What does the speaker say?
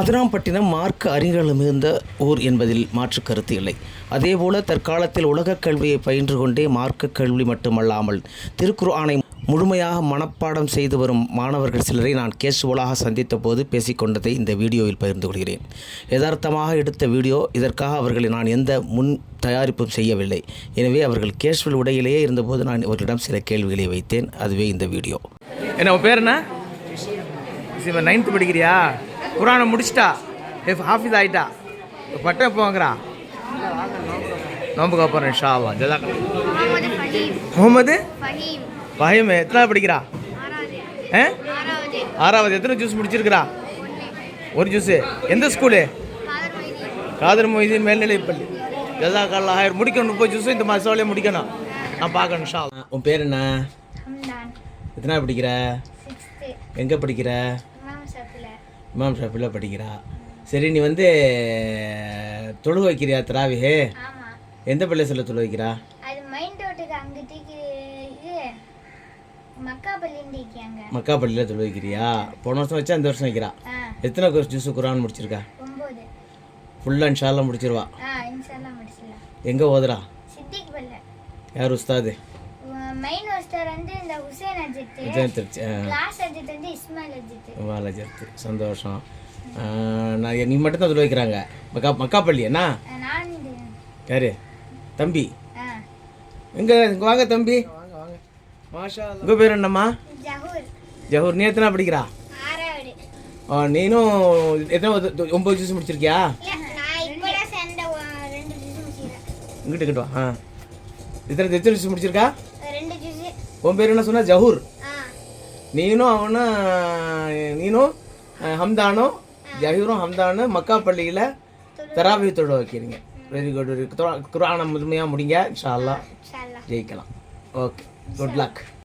அதிராம்பட்டினம் மார்க்க அறிஞர்கள் மிகுந்த ஊர் என்பதில் மாற்று கருத்து இல்லை. அதேபோல தற்காலத்தில் உலகக் கல்வியை பயின்று கொண்டே மார்க்க கல்வி மட்டுமல்லாமல் திருக்குர்ஆனை முழுமையாக மனப்பாடம் செய்து வரும் மாணவர்கள் சிலரை நான் கேஷுவலாக சந்தித்த போது பேசிக்கொண்டதை இந்த வீடியோவில் பகிர்ந்து கொள்கிறேன். யதார்த்தமாக எடுத்த வீடியோ இதற்காக அவர்களை நான் எந்த முன் தயாரிப்பும் செய்யவில்லை. எனவே அவர்கள் கேஷுவல் உடையிலேயே இருந்தபோது நான் அவர்களிடம் சில கேள்விகளை வைத்தேன். அதுவே இந்த வீடியோ. என்ன உன் பேர் என்ன? இப்போ நைன்த்து படிக்கிறியா? குரானை முடிச்சிட்டா எஃப் ஹாஃபிஸ் ஆயிட்டா. பட்டம் எப்போ வாங்குறா? நோம்புக்கு அப்புறம் இன்ஷா அல்லாஹ் ஜஸாக் முகமது? ஃபஹீம். எத்தனை படிக்கிறா? ஆறாவது. ஆ? ஆறாவது. எத்தனை ஜூஸ் முடிச்சிருக்கிறா? ஒரு ஜூஸு எந்த ஸ்கூலு காதர் மொய்தீன் மேல்நிலைப்பள்ளி. ஜஸாக் அல்லாஹ் ஹைர். முடிக்கணும். முப்பது ஜூஸும் இந்த மாதம் முடிக்கணும். நான் பார்க்கணும் இன்ஷா அல்லாஹ். உன் பேர் என்ன? எத்தனை படிக்கிற? எங்கே படிக்கிற? இமாம் ஷாஃபில் படிக்கிறா. சரி நீ வந்து தொழு வைக்கிறியா ஆமாம் எந்த பள்ளியசில் தொழு வைக்கிறா? அது மைண்ட் ரோட்டுக்கு அங்கே தீக்கி இது மக்காப்பள்ளின்னு தீக்கியாங்க மக்கா பள்ளியில் தொழு வைக்கிறியா? போன வருஷம் வச்சா இந்த வருஷம் வைக்கிறா. எத்தனை கோர்ஸ் ஜூஸு குரான் முடிச்சிருக்கா? ஃபுல்லாக இன்ஷால்லாம் முடிச்சிருவா. எங்கே ஓதுறா? யார் உஸ்தாது? மெயின் ஹோஸ்டர் வந்து இந்த ஹுசேன் அஜித் விஜயன் திருச்சி கிளாஸ் அஜித் வந்து இஸ்மாயில் அஜித். வாலஜர்த்து சந்தோஷம். ஆ, நான் நீ மட்டும் தான் வைக்கிறாங்க. மக்கா மக்கா பள்ளி என்ன யாரு? தம்பி. எங்கே இங்கே வாங்க தம்பி. மாஷா உங்கள் பேர் என்னம்மா? ஜஹூர். ஜஹூர் நீ எத்தனை படிக்கிறா? நீனும் எத்தனை ஒம்பது ஜூஸ் முடிச்சிருக்கியா? இங்கிட்டு இங்கிட்டு வா ஆ. எத்தனை எத்தனை ஜூஸ் முடிச்சிருக்கா? உன் பேர் என்ன சொன்னா? ஜஹூர். நீனும் அவனும் நீனும் ஹம்தானும் ஜஹூரும் ஹம்தானும் மக்கா பள்ளியில் தொட வைக்கிறீங்க. வெரி குட் குரானை முழுமையாக முடிங்க இன்ஷா அல்லாஹ் ஜெயிக்கலாம். Okay good luck